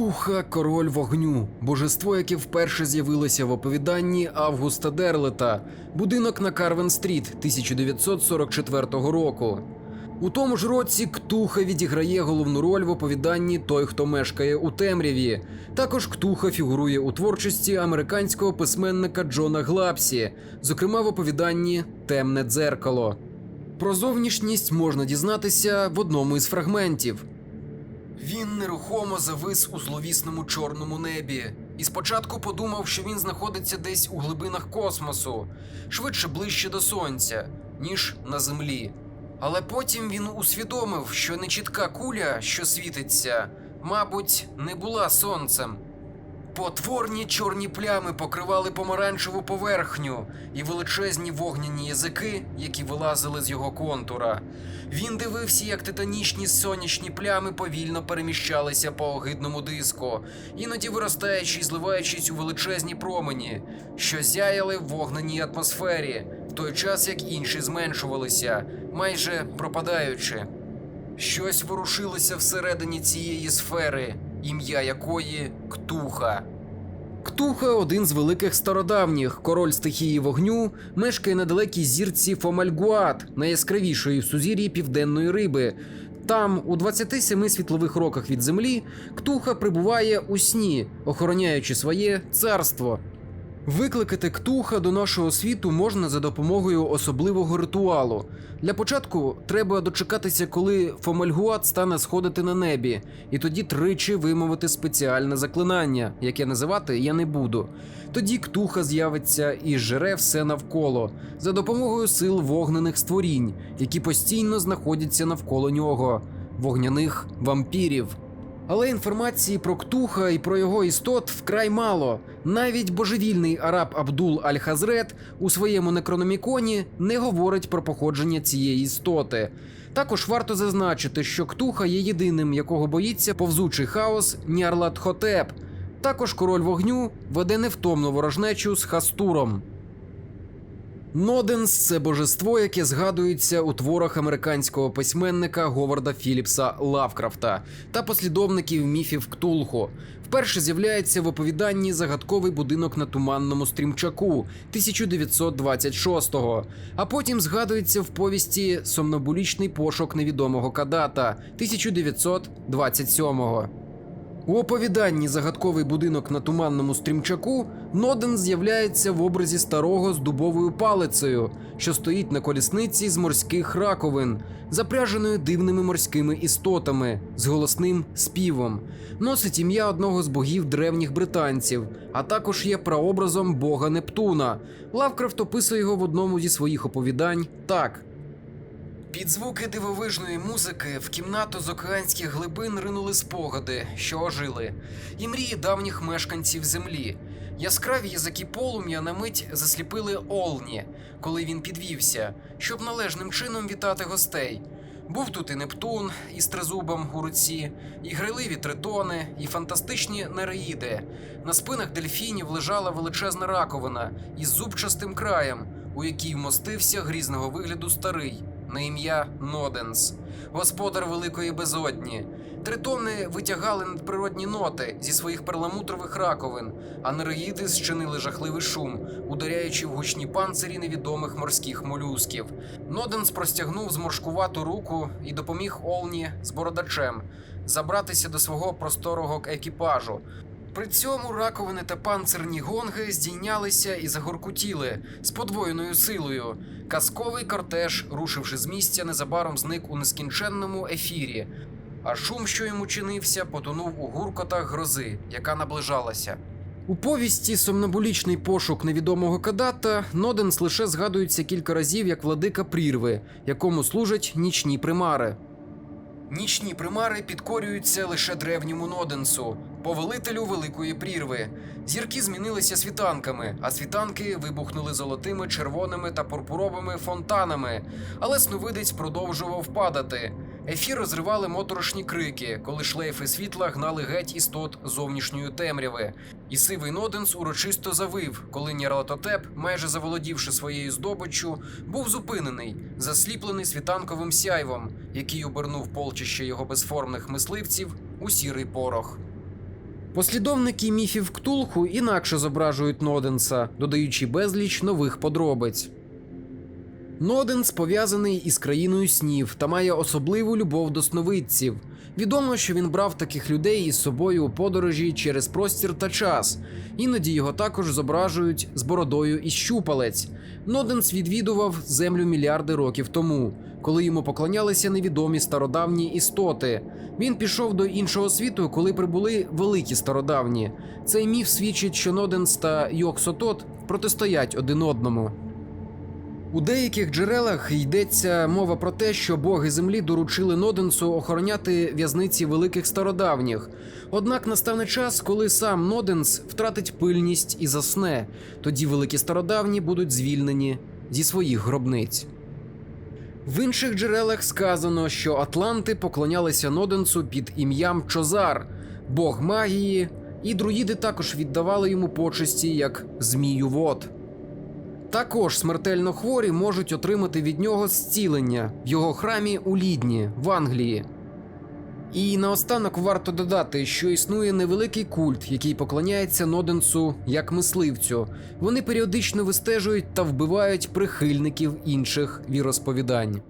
Ктуха король вогню, божество, яке вперше з'явилося в оповіданні Августа Дерлета, будинок на Карвен-стріт 1944 року. У тому ж році Ктуха відіграє головну роль в оповіданні Той, хто мешкає у темряві. Також Ктуха фігурує у творчості американського письменника Джона Глапсі, зокрема в оповіданні Темне дзеркало. Про зовнішність можна дізнатися в одному із фрагментів. Він нерухомо завис у зловісному чорному небі, і спочатку подумав, що він знаходиться десь у глибинах космосу, швидше ближче до сонця, ніж на землі. Але потім він усвідомив, що нечітка куля, що світиться, мабуть, не була сонцем. Потворні чорні плями покривали помаранчеву поверхню і величезні вогняні язики, які вилазили з його контура. Він дивився, як титанічні сонячні плями повільно переміщалися по огидному диску, іноді виростаючи і зливаючись у величезні промені, що зяяли в вогненій атмосфері, в той час як інші зменшувалися, майже пропадаючи. Щось ворушилося всередині цієї сфери, ім'я якої Ктуха. Ктуха один з великих стародавніх, король стихії вогню, мешкає на далекій зірці Фомальгуат, найяскравішої в сузір'ї південної риби. Там, у 27 світлових роках від землі, Ктуха прибуває у сні, охороняючи своє царство. Викликати ктуха до нашого світу можна за допомогою особливого ритуалу. Для початку треба дочекатися, коли Фомальгуат стане сходити на небі, і тоді тричі вимовити спеціальне заклинання, яке називати я не буду. Тоді ктуха з'явиться і жере все навколо за допомогою сил вогнених створінь, які постійно знаходяться навколо нього, вогняних вампірів. Але інформації про Ктуха і про його істот вкрай мало. Навіть божевільний араб Абдул Аль-Хазрет у своєму некрономіконі не говорить про походження цієї істоти. Також варто зазначити, що Ктуха є єдиним, якого боїться повзучий хаос Нярлат Хотеп. Також король вогню веде невтомну ворожнечу з Хастуром. Ноденс це божество, яке згадується у творах американського письменника Говарда Філіпса Лавкрафта та послідовників міфів Ктулху. Вперше з'являється в оповіданні загадковий будинок на туманному стрімчаку 1926-го, а потім згадується в повісті Сомнобулічний пошук невідомого кадата 1927-го. У оповіданні Загадковий будинок на туманному стрімчаку Ноден з'являється в образі старого з дубовою палицею, що стоїть на колісниці з морських раковин, запряженою дивними морськими істотами з голосним співом, носить ім'я одного з богів древніх британців, а також є прообразом бога Нептуна. Лавкрафт описує його в одному зі своїх оповідань так. Під звуки дивовижної музики в кімнату з океанських глибин ринули спогади, що ожили, і мрії давніх мешканців землі. Яскраві язики полум'я на мить засліпили Олні, коли він підвівся, щоб належним чином вітати гостей. Був тут і Нептун із тризубом у руці, і гриливі тритони, і фантастичні нереїди. На спинах дельфінів лежала величезна раковина із зубчастим краєм, у якій вмостився грізного вигляду старий на ім'я Ноденс, господар великої безодні. Тритони витягали надприродні ноти зі своїх перламутрових раковин, а нереїди зчинили жахливий шум, ударяючи в гучні панцирі невідомих морських молюсків. Ноденс простягнув зморшкувату руку і допоміг Олні з бородачем забратися до свого просторого екіпажу. При цьому раковини та панцирні гонги здійнялися і загоркутіли з подвоєною силою. Казковий кортеж, рушивши з місця, незабаром зник у нескінченному ефірі. А шум, що йому чинився, потонув у гуркотах грози, яка наближалася. У повісті Сомнобулічний пошук невідомого кадата Ноденс лише згадується кілька разів як владика прірви, якому служать нічні примари. Нічні примари підкорюються лише древньому Ноденсу, повелителю великої прірви. Зірки змінилися світанками, а світанки вибухнули золотими, червоними та пурпуровими фонтанами. Але сновидець продовжував падати. Ефір розривали моторошні крики, коли шлейфи світла гнали геть істот зовнішньої темряви. І сивий Ноденс урочисто завив, коли Нєрлатотеп, майже заволодівши своєю здобиччю, був зупинений, засліплений світанковим сяйвом, який обернув полчище його безформних мисливців у сірий порох. Послідовники міфів Ктулху інакше зображують Ноденса, додаючи безліч нових подробиць. Ноденс пов'язаний із країною снів та має особливу любов до сновидців. Відомо, що він брав таких людей із собою у подорожі через простір та час. Іноді його також зображують з бородою і щупалець. Ноденс відвідував землю мільярди років тому, коли йому поклонялися невідомі стародавні істоти. Він пішов до іншого світу, коли прибули великі стародавні. Цей міф свідчить, що Ноденс та Йоксотот протистоять один одному. У деяких джерелах йдеться мова про те, що боги землі доручили Ноденсу охороняти в'язниці великих стародавніх. Однак настане час, коли сам Ноденс втратить пильність і засне. Тоді великі стародавні будуть звільнені зі своїх гробниць. В інших джерелах сказано, що Атланти поклонялися Ноденсу під ім'ям Чозар, бог магії, і друїди також віддавали йому почесті як змію вод. Також смертельно хворі можуть отримати від нього зцілення в його храмі у Лідні в Англії. І наостанок варто додати, що існує невеликий культ, який поклоняється Ноденсу як мисливцю. Вони періодично вистежують та вбивають прихильників інших віросповідань.